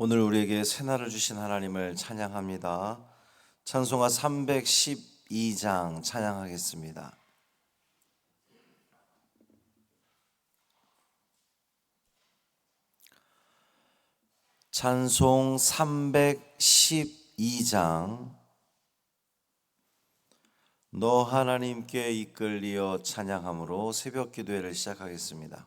오늘 우리에게 새날을 주신 하나님을 찬양합니다. 찬송가 312장 찬양하겠습니다. 찬송 312장 너 하나님께 이끌리어 찬양함으로 새벽 기도회를 시작하겠습니다.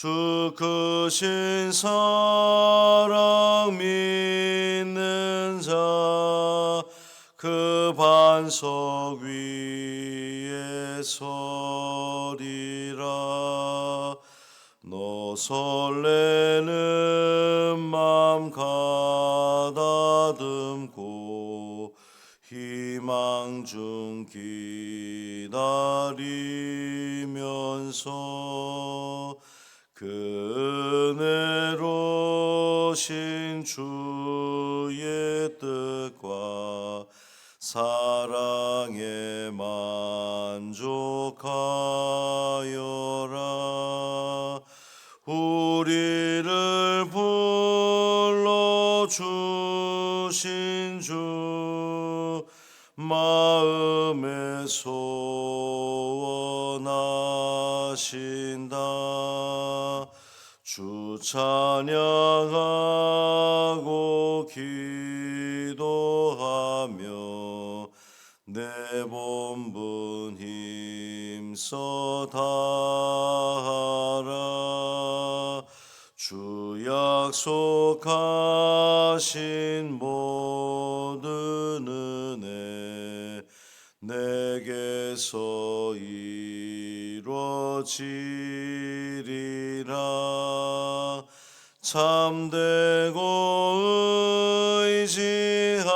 주 크신 사랑 믿는 자 그 반석 위에 서리라. 너 설레는 맘 가다듬고 희망 중 기다리면서 그 은혜로신 주의 뜻과 사랑에 만족하여라. 우리를 불러 주신 주 마음에 소원하신다 주 찬양하고 기도하며 내 본분 힘써 다하라. 주 약속하신 모든 은혜 내게서 이루어지 참되고 의지하는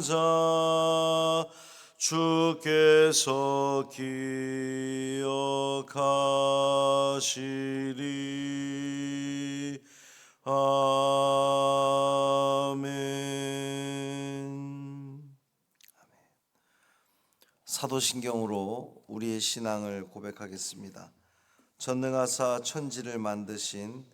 자 주께서 기억하시리 아멘 사도신경으로 우리의 신앙을 고백하겠습니다. 전능하사 천지를 만드신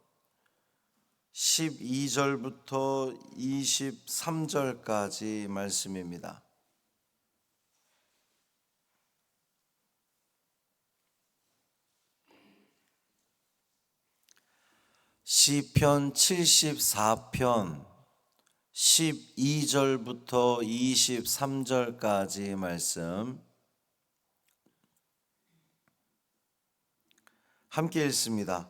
12절부터 23절까지 말씀입니다. 시편 74편 12절부터 23절까지 말씀 함께 읽습니다.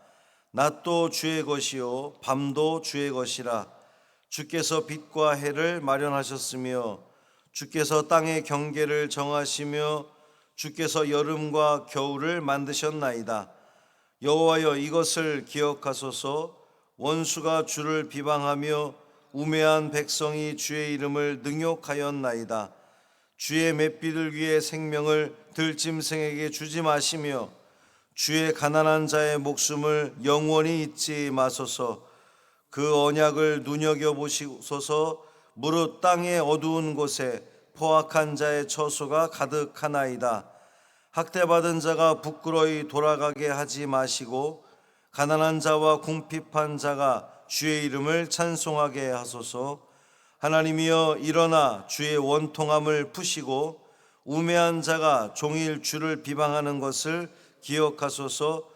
낮도 주의 것이요 밤도 주의 것이라. 주께서 빛과 해를 마련하셨으며 주께서 땅의 경계를 정하시며 주께서 여름과 겨울을 만드셨나이다. 여호와여 이것을 기억하소서. 원수가 주를 비방하며 우매한 백성이 주의 이름을 능욕하였나이다. 주의 맷비를 위해 생명을 들짐승에게 주지 마시며 주의 가난한 자의 목숨을 영원히 잊지 마소서. 그 언약을 눈여겨 보시소서. 무릇 땅의 어두운 곳에 포악한 자의 처소가 가득하나이다. 학대받은 자가 부끄러이 돌아가게 하지 마시고 가난한 자와 궁핍한 자가 주의 이름을 찬송하게 하소서. 하나님이여 일어나 주의 원통함을 푸시고 우매한 자가 종일 주를 비방하는 것을 기억하소서.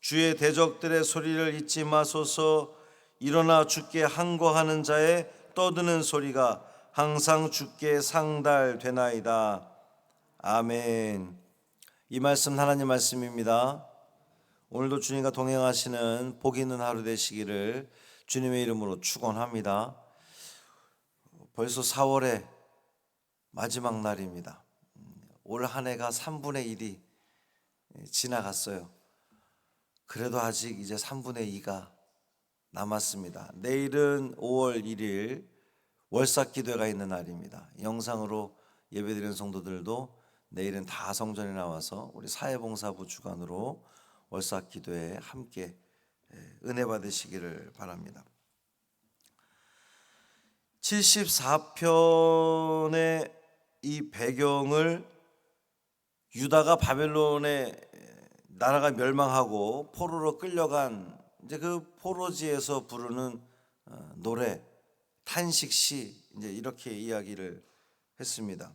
주의 대적들의 소리를 잊지 마소서. 일어나 주께 항거하는 자의 떠드는 소리가 항상 주께 상달되나이다. 아멘. 이 말씀 하나님 말씀입니다. 오늘도 주님과 동행하시는 복 있는 하루 되시기를 주님의 이름으로 축원합니다. 벌써 4월의 마지막 날입니다. 올 한 해가 3분의 1이 지나갔어요. 그래도 아직 이제 3분의 2가 남았습니다. 내일은 5월 1일 월삭 기도회가 있는 날입니다. 영상으로 예배드리는 성도들도 내일은 다 성전에 나와서 우리 사회봉사부 주관으로 월삭 기도회에 함께 은혜 받으시기를 바랍니다. 74편의 이 배경을 유다가 바벨론의 나라가 멸망하고 포로로 끌려간 이제 그 포로지에서 부르는 어, 노래 탄식시 이제 이렇게 이야기를 했습니다.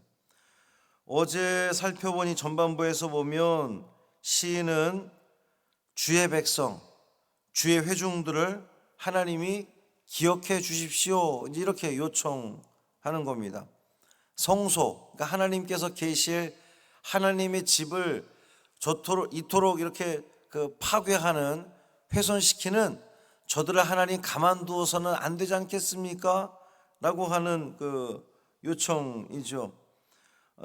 어제 살펴보니 전반부에서 보면 시인은 주의 백성, 주의 회중들을 하나님이 기억해 주십시오. 이제 이렇게 요청하는 겁니다. 성소, 그러니까 하나님께서 계실 하나님의 집을 저토록 이토록 이렇게 그 파괴하는 훼손시키는 저들을 하나님 가만두어서는 안 되지 않겠습니까? 라고 하는 그 요청이죠.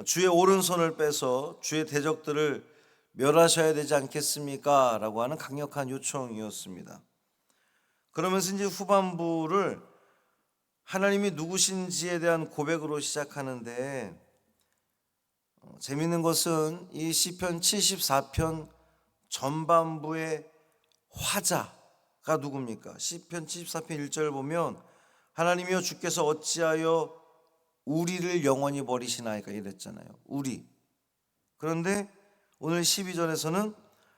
주의 오른손을 빼서 주의 대적들을 멸하셔야 되지 않겠습니까? 라고 하는 강력한 요청이었습니다. 그러면서 이제 후반부를 하나님이 누구신지에 대한 고백으로 시작하는데 어, 재밌는 것은 이 시편 74편 전반부의 화자가 누굽니까? 시편 74편 1절 보면 하나님이여 주께서 어찌하여 우리를 영원히 버리시나이까 이랬잖아요. 우리. 그런데 오늘 12절에서는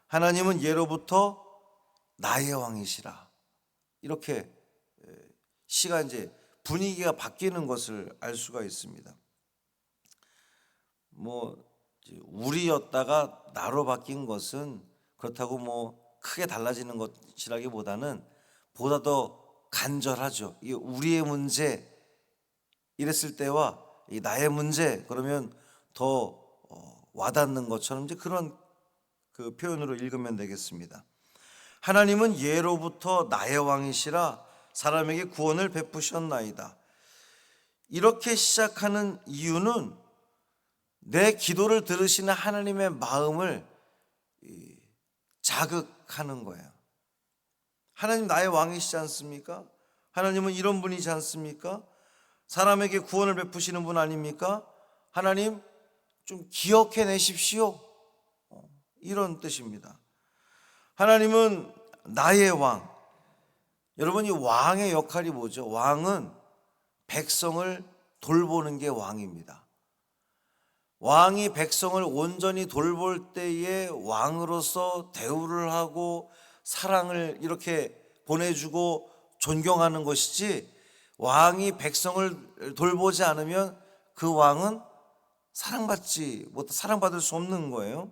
하나님은 예로부터 나의 왕이시라. 이렇게 시가 이제 분위기가 바뀌는 것을 알 수가 있습니다. 뭐 우리였다가 나로 바뀐 것은 그렇다고 뭐 크게 달라지는 것이라기보다는 보다 더 간절하죠. 이 우리의 문제 이랬을 때와 이 나의 문제 그러면 더 어, 와닿는 것처럼 이제 그런 그 표현으로 읽으면 되겠습니다. 하나님은 예로부터 나의 왕이시라 사람에게 구원을 베푸셨나이다. 이렇게 시작하는 이유는 내 기도를 들으시는 하나님의 마음을 자극하는 거예요. 하나님 나의 왕이시지 않습니까? 하나님은 이런 분이지 않습니까? 사람에게 구원을 베푸시는 분 아닙니까? 하나님 좀 기억해 내십시오. 어, 이런 뜻입니다. 하나님은 나의 왕. 여러분, 이 왕의 역할이 뭐죠? 왕은 백성을 돌보는 게 왕입니다. 왕이 백성을 온전히 돌볼 때에 왕으로서 대우를 하고 사랑을 이렇게 보내주고 존경하는 것이지 왕이 백성을 돌보지 않으면 그 왕은 사랑받지 못 사랑받을 수 없는 거예요.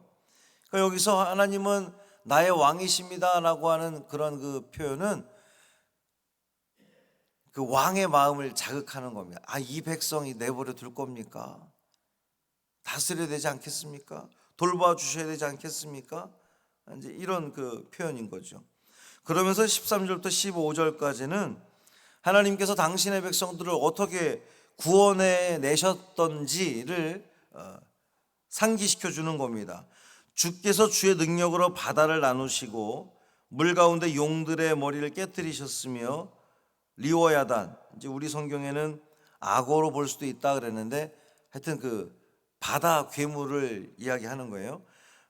그러니까 여기서 하나님은 나의 왕이십니다라고 하는 그런 그 표현은 그 왕의 마음을 자극하는 겁니다. 아, 이 백성이 내버려 둘 겁니까? 다스려야 되지 않겠습니까? 돌봐 주셔야 되지 않겠습니까? 이제 이런 그 표현인 거죠. 그러면서 13절부터 15절까지는 하나님께서 당신의 백성들을 어떻게 구원해 내셨던지를 어, 상기시켜 주는 겁니다. 주께서 주의 능력으로 바다를 나누시고 물 가운데 용들의 머리를 깨뜨리셨으며 리워야단 이제 우리 성경에는 악어로 볼 수도 있다 그랬는데 하여튼 그 바다 괴물을 이야기하는 거예요.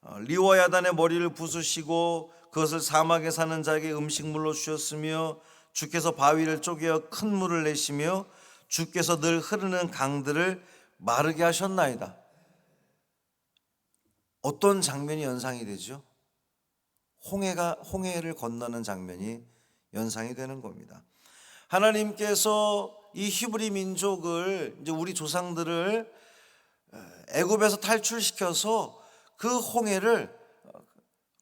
어, 리워야단의 머리를 부수시고 그것을 사막에 사는 자에게 음식물로 주셨으며 주께서 바위를 쪼개어 큰 물을 내시며 주께서 늘 흐르는 강들을 마르게 하셨나이다. 어떤 장면이 연상이 되죠? 홍해가 홍해를 건너는 장면이 연상이 되는 겁니다. 하나님께서 이 히브리 민족을 이제 우리 조상들을 애굽에서 탈출시켜서 그 홍해를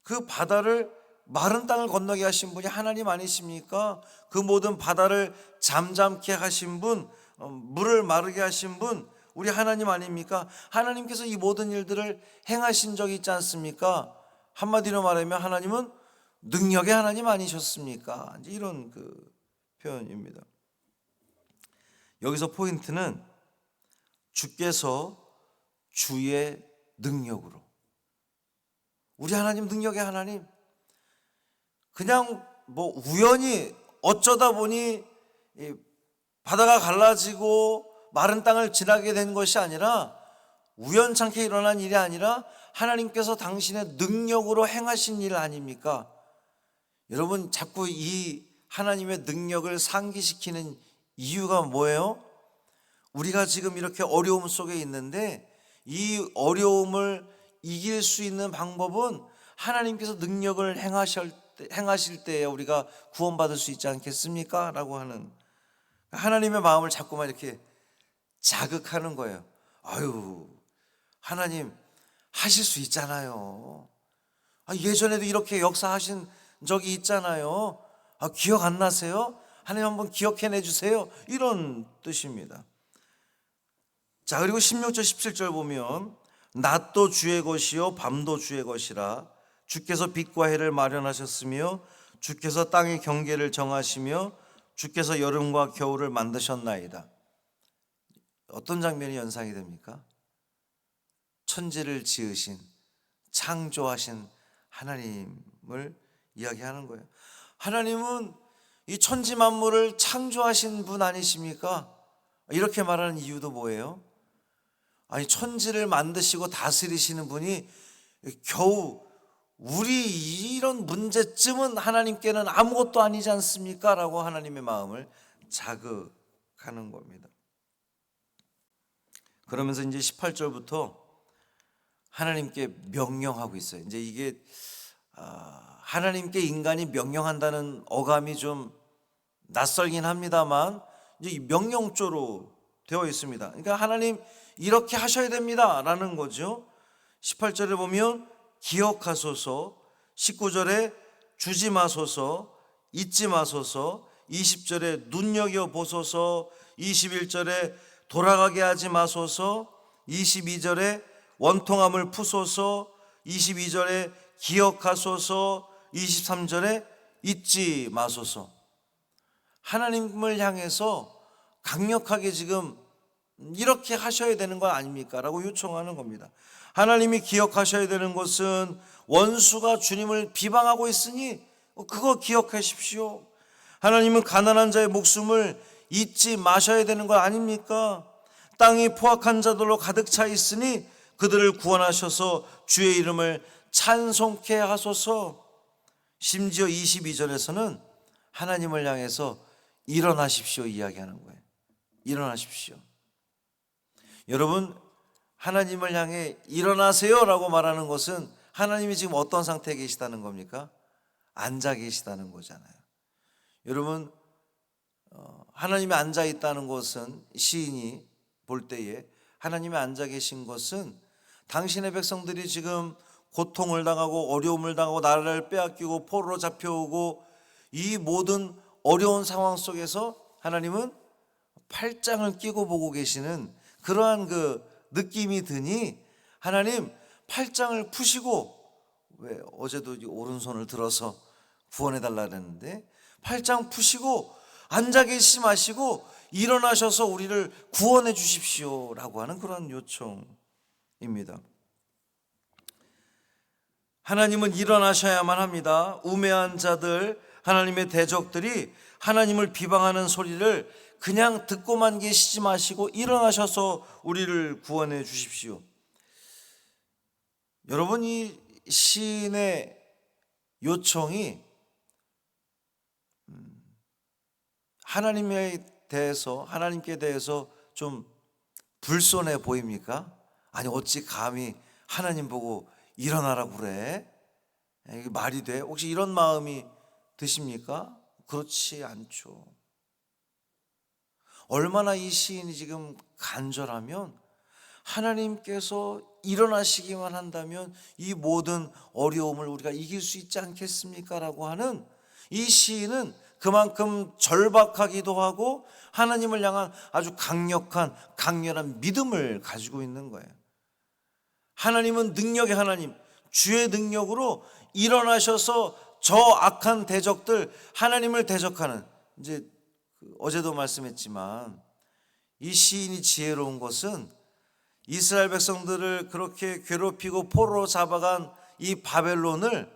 그 바다를 마른 땅을 건너게 하신 분이 하나님 아니십니까? 그 모든 바다를 잠잠케 하신 분, 어, 물을 마르게 하신 분, 우리 하나님 아닙니까? 하나님께서 이 모든 일들을 행하신 적이 있지 않습니까? 한마디로 말하면 하나님은 능력의 하나님 아니셨습니까? 이제 이런 그 표현입니다. 여기서 포인트는 주께서 주의 능력으로 우리 하나님 능력의 하나님 그냥 뭐 우연히 어쩌다 보니 이 바다가 갈라지고 마른 땅을 지나게 된 것이 아니라 우연찮게 일어난 일이 아니라 하나님께서 당신의 능력으로 행하신 일 아닙니까? 여러분 자꾸 이 하나님의 능력을 상기시키는 이유가 뭐예요? 우리가 지금 이렇게 어려움 속에 있는데 이 어려움을 이길 수 있는 방법은 하나님께서 능력을 행하실 때, 행하실 때에 우리가 구원받을 수 있지 않겠습니까? 라고 하는 하나님의 마음을 자꾸만 이렇게 자극하는 거예요. 아유, 하나님 하실 수 있잖아요. 아, 예전에도 이렇게 역사하신 적이 있잖아요. 아, 기억 안 나세요? 하나님 한번 기억해내 주세요. 이런 뜻입니다. 자, 그리고 16절, 17절 보면 낮도 주의 것이요 밤도 주의 것이라 주께서 빛과 해를 마련하셨으며 주께서 땅의 경계를 정하시며 주께서 여름과 겨울을 만드셨나이다. 어떤 장면이 연상이 됩니까? 천지를 지으신 창조하신 하나님을 이야기하는 거예요. 하나님은 이 천지 만물을 창조하신 분 아니십니까? 이렇게 말하는 이유도 뭐예요? 아니 천지를 만드시고 다스리시는 분이 겨우 우리 이런 문제쯤은 하나님께는 아무것도 아니지 않습니까? 라고 하나님의 마음을 자극하는 겁니다. 그러면서 이제 18절부터 하나님께 명령하고 있어요. 이제 이게 아, 하나님께 인간이 명령한다는 어감이 좀 낯설긴 합니다만 이제 명령조로 되어 있습니다. 그러니까 하나님 이렇게 하셔야 됩니다 라는 거죠. 18절에 보면 기억하소서, 19절에 주지 마소서, 잊지 마소서, 20절에 눈여겨 보소서, 21절에 돌아가게 하지 마소서, 22절에 원통함을 푸소서, 22절에 기억하소서, 23절에 잊지 마소서. 하나님을 향해서 강력하게 지금 이렇게 하셔야 되는 거 아닙니까? 라고 요청하는 겁니다. 하나님이 기억하셔야 되는 것은 원수가 주님을 비방하고 있으니 그거 기억하십시오. 하나님은 가난한 자의 목숨을 잊지 마셔야 되는 거 아닙니까? 땅이 포악한 자들로 가득 차 있으니 그들을 구원하셔서 주의 이름을 찬송케 하소서. 심지어 22절에서는 하나님을 향해서 일어나십시오 이야기하는 거예요. 일어나십시오. 여러분 하나님을 향해 일어나세요라고 말하는 것은 하나님이 지금 어떤 상태에 계시다는 겁니까? 앉아 계시다는 거잖아요. 여러분 어, 하나님이 앉아 있다는 것은 시인이 볼 때에 하나님이 앉아 계신 것은 당신의 백성들이 지금 고통을 당하고 어려움을 당하고 나라를 빼앗기고 포로로 잡혀오고 이 모든 어려운 상황 속에서 하나님은 팔짱을 끼고 보고 계시는 그러한 그 느낌이 드니 하나님 팔짱을 푸시고 왜 어제도 오른손을 들어서 구원해 달라 그랬는데 팔짱 푸시고 앉아 계시지 마시고 일어나셔서 우리를 구원해 주십시오라고 하는 그런 요청입니다. 하나님은 일어나셔야만 합니다. 우매한 자들, 하나님의 대적들이 하나님을 비방하는 소리를 그냥 듣고만 계시지 마시고 일어나셔서 우리를 구원해 주십시오. 여러분 이 시인의 요청이 음, 하나님에 대해서 하나님께 대해서 좀 불손해 보입니까? 아니 어찌 감히 하나님 보고 일어나라고 그래? 이게 말이 돼? 혹시 이런 마음이 드십니까? 그렇지 않죠. 얼마나 이 시인이 지금 간절하면 하나님께서 일어나시기만 한다면 이 모든 어려움을 우리가 이길 수 있지 않겠습니까? 라고 하는 이 시인은 그만큼 절박하기도 하고 하나님을 향한 아주 강력한 강렬한 믿음을 가지고 있는 거예요. 하나님은 능력의 하나님, 주의 능력으로 일어나셔서 저 악한 대적들 하나님을 대적하는 이제 그 어제도 말씀했지만 이 시인이 지혜로운 것은 이스라엘 백성들을 그렇게 괴롭히고 포로로 잡아간 이 바벨론을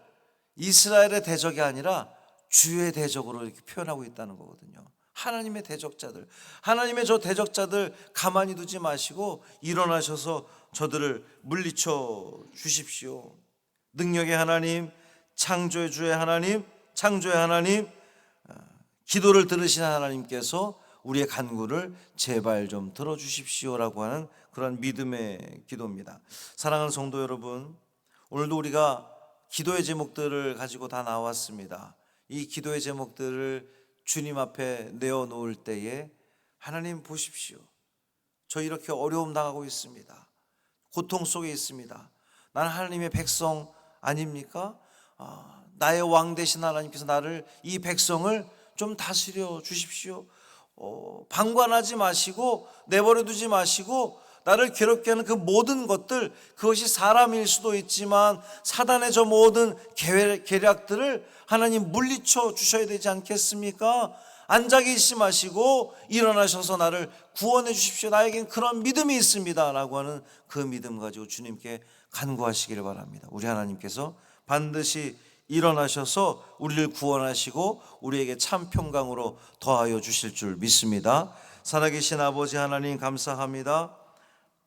이스라엘의 대적이 아니라 주의 대적으로 이렇게 표현하고 있다는 거거든요. 하나님의 대적자들, 하나님의 저 대적자들 가만히 두지 마시고 일어나셔서 저들을 물리쳐 주십시오. 능력의 하나님, 창조의 주의 하나님, 창조의 하나님, 아, 기도를 들으신 하나님께서 우리의 간구를 제발 좀 들어주십시오라고 하는 그런 믿음의 기도입니다. 사랑하는 성도 여러분, 오늘도 우리가 기도의 제목들을 가지고 다 나왔습니다. 이 기도의 제목들을 주님 앞에 내어 놓을 때에 하나님 보십시오. 저 이렇게 어려움 당하고 있습니다. 고통 속에 있습니다. 나는 하나님의 백성 아닙니까? 아, 나의 왕 되신 하나님께서 나를 이 백성을 좀 다스려 주십시오. 어, 방관하지 마시고 내버려 두지 마시고 나를 괴롭게 하는 그 모든 것들 그것이 사람일 수도 있지만 사단의 저 모든 계략들을 하나님 물리쳐 주셔야 되지 않겠습니까? 앉아 계시지 마시고 일어나셔서 나를 구원해 주십시오. 나에겐 그런 믿음이 있습니다. 라고 하는 그 믿음 가지고 주님께 간구하시기를 바랍니다. 우리 하나님께서 반드시 일어나셔서 우리를 구원하시고 우리에게 참 평강으로 더하여 주실 줄 믿습니다. 살아계신 아버지 하나님 감사합니다.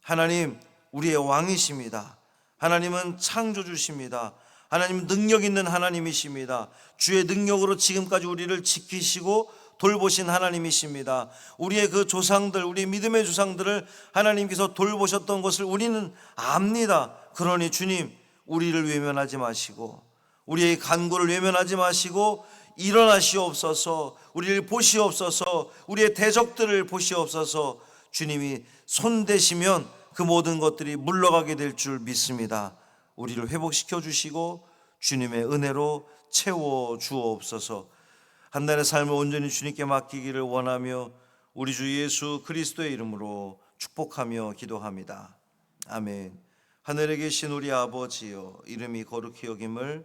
하나님 우리의 왕이십니다. 하나님은 창조주십니다. 하나님 능력 있는 하나님이십니다. 주의 능력으로 지금까지 우리를 지키시고 돌보신 하나님이십니다. 우리의 그 조상들, 우리 믿음의 조상들을 하나님께서 돌보셨던 것을 우리는 압니다. 그러니 주님, 우리를 외면하지 마시고 우리의 간구를 외면하지 마시고 일어나시옵소서. 우리를 보시옵소서. 우리의 대적들을 보시옵소서. 주님이 손 대시면 그 모든 것들이 물러가게 될 줄 믿습니다. 우리를 회복시켜 주시고 주님의 은혜로 채워 주옵소서. 한 달의 삶을 온전히 주님께 맡기기를 원하며 우리 주 예수 그리스도의 이름으로 축복하며 기도합니다. 아멘. 하늘에 계신 우리 아버지여 이름이 거룩히 여김을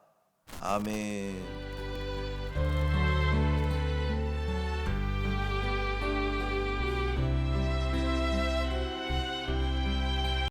아멘